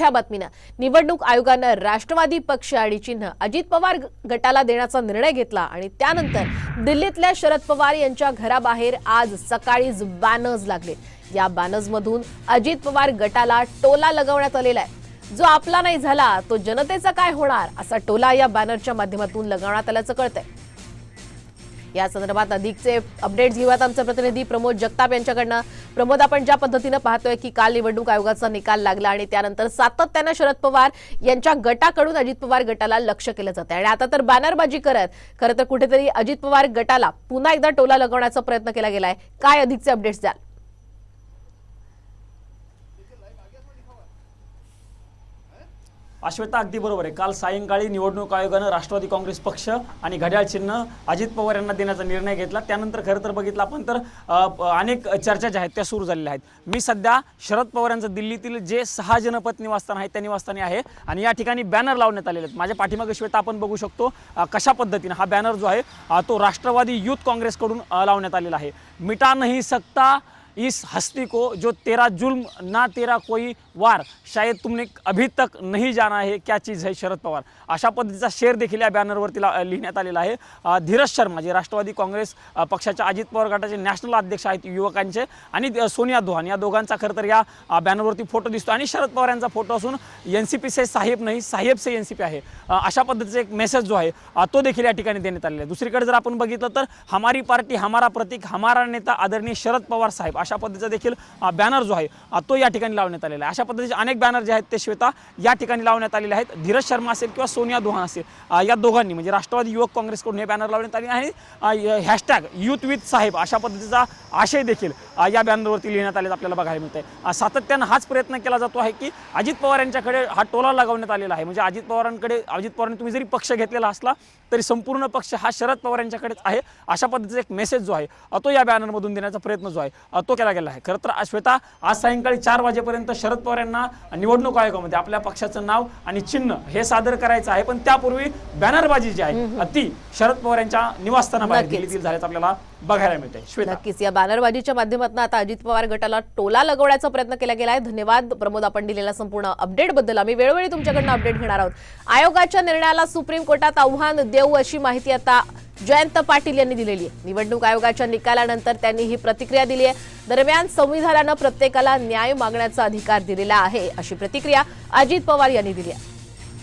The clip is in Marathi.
मोठ्या बातमीनं. निवडणूक आयोगानं राष्ट्रवादी पक्ष आणि चिन्ह अजित पवार गटाला देण्याचा निर्णय घेतला आणि त्यानंतर दिल्लीतल्या शरद पवार यांच्या घराबाहेर आज सकाळीच बॅनर्स लागले. या बॅनर्समधून अजित पवार गटाला टोला लगवण्यात आलेला आहे. जो आपला नाही झाला तो जनतेचा काय होणार असा टोला या बॅनरच्या माध्यमातून लगवण्यात आल्याचं कळतंय. या संदर्भात अधिकचे अपडेट्स घेऊयात आमचे प्रतिनिधी प्रमोद जगताप यांच्याकडनं. प्रमोद आपण ज्या पद्धतीनं पाहतोय की काल निवडणूक आयोगाचा निकाल लागला आणि त्यानंतर सातत्यानं शरद पवार यांच्या गटाकडून अजित पवार गटाला लक्ष केलं जातं आणि आता तर बॅनरबाजी करत खरं तर कुठेतरी अजित पवार गटाला पुन्हा एकदा टोला लगवण्याचा प्रयत्न केला गेलाय. काय अधिकचे अपडेट्स द्याल? अश्वेता अगदी बरोबर आहे. काल सायंकाळी निवडणूक आयोगानं राष्ट्रवादी काँग्रेस पक्ष आणि घड्याळ चिन्ह अजित पवार यांना देण्याचा निर्णय घेतला. त्यानंतर खरं तर बघितलं आपण तर अनेक चर्चा ज्या आहेत त्या सुरू झालेल्या आहेत. मी सध्या शरद पवार यांचं दिल्लीतील जे सहा जनपद निवासस्थान आहे त्या निवासस्थानी आहे आणि या ठिकाणी बॅनर लावण्यात आलेले आहेत. माझ्या पाठीमागे श्वेता आपण बघू शकतो कशा पद्धतीनं हा बॅनर जो आहे तो राष्ट्रवादी युथ काँग्रेसकडून लावण्यात आलेला आहे. मिटा नाही सकता इस हस्ती को जो तेरा जुल्म ना तेरा कोई वार शायद तुमने अभी तक नहीं जाना है क्या चीज़ है शरद पवार? अशा पद्धतीचा शेर देखील या बॅनरवरती लिहिण्यात आलेला आहे. धीरज शर्मा जे राष्ट्रवादी काँग्रेस पक्षाच्या अजित पवार गटाचे नॅशनल अध्यक्ष आहेत युवकांचे आणि सोनिया धोहान या दोघांचा खरं तर या बॅनरवरती फोटो दिसतो आणि शरद पवार यांचा फोटो असून एन सी पी से साहेब नाही साहेब से एन सी पी आहे. अशा पद्धतीचा एक मेसेज जो आहे तो देखील या ठिकाणी देण्यात आलेला आहे. दुसरीकडे जर आपण बघितलं तर हमारी पार्टी हमारा प्रतीक हमारा नेता आदरणीय शरद पवार साहेब अशा पद्धतीचा देखील बॅनर जो आहे तो या ठिकाणी लावण्यात आलेला आहे. अशा पद्धतीचे अनेक बॅनर जे आहेत ते श्वेता या ठिकाणी लावण्यात आलेले आहेत. धीरज शर्मा असेल किंवा सोनिया दोहान असेल या दोघांनी म्हणजे राष्ट्रवादी युवक काँग्रेसकडून हे बॅनर लावण्यात आले आहे हॅशटॅग युथ विथ साहेब अशा पद्धतीचा आशय देखील या बॅनरवरती लिहिण्यात आलेला आपल्याला बघायला मिळत आहे सातत्यानं हाच प्रयत्न केला जातो आहे की अजित पवार यांच्याकडे हा टोला लगावण्यात आलेला आहे. म्हणजे अजित पवारांकडे अजित पवारांनी तुम्ही जरी पक्ष घेतलेला असला तरी संपूर्ण पक्ष हा शरद पवार यांच्याकडेच आहे. अशा पद्धतीचा एक मेसेज जो आहे तो या बॅनरमधून देण्याचा प्रयत्न जो आहे तो केला गेला आहे. खरं तर श्वेता आज सायंकाळी चार वाजेपर्यंत शरद पवार यांना निवडणूक आयोगामध्ये आपल्या पक्षाचं नाव आणि चिन्ह हे सादर करायचं आहे. पण त्यापूर्वी बॅनरबाजी जी आहे ती शरद पवार यांच्या निवासस्थानाबाहेर नक्कीच. दिल्लीतील झाल्याचं आपल्याला बघायला मिळते श्वेता. नक्कीच. या बॅनरबाजीच्या माध्यमातून आता अजित पवार गटाला टोला लगवण्याचा प्रयत्न केला गेला आहे धन्यवाद. प्रमोद आपण दिलेल्या संपूर्ण अपडेटबद्दल आम्ही वेळोवेळी तुमच्याकडनं अपडेट घेणार आहोत. आयोगाच्या निर्णयाला सुप्रीम कोर्टात आव्हान देऊ अशी माहिती आता जयंत पाटील यांनी दिलेली आहे. निवडणूक आयोगाच्या निकालानंतर त्यांनी ही प्रतिक्रिया दिली आहे. दरम्यान संविधानानं प्रत्येकाला न्याय मागण्याचा अधिकार दिलेला आहे अशी प्रतिक्रिया अजित पवार यांनी दिली आहे.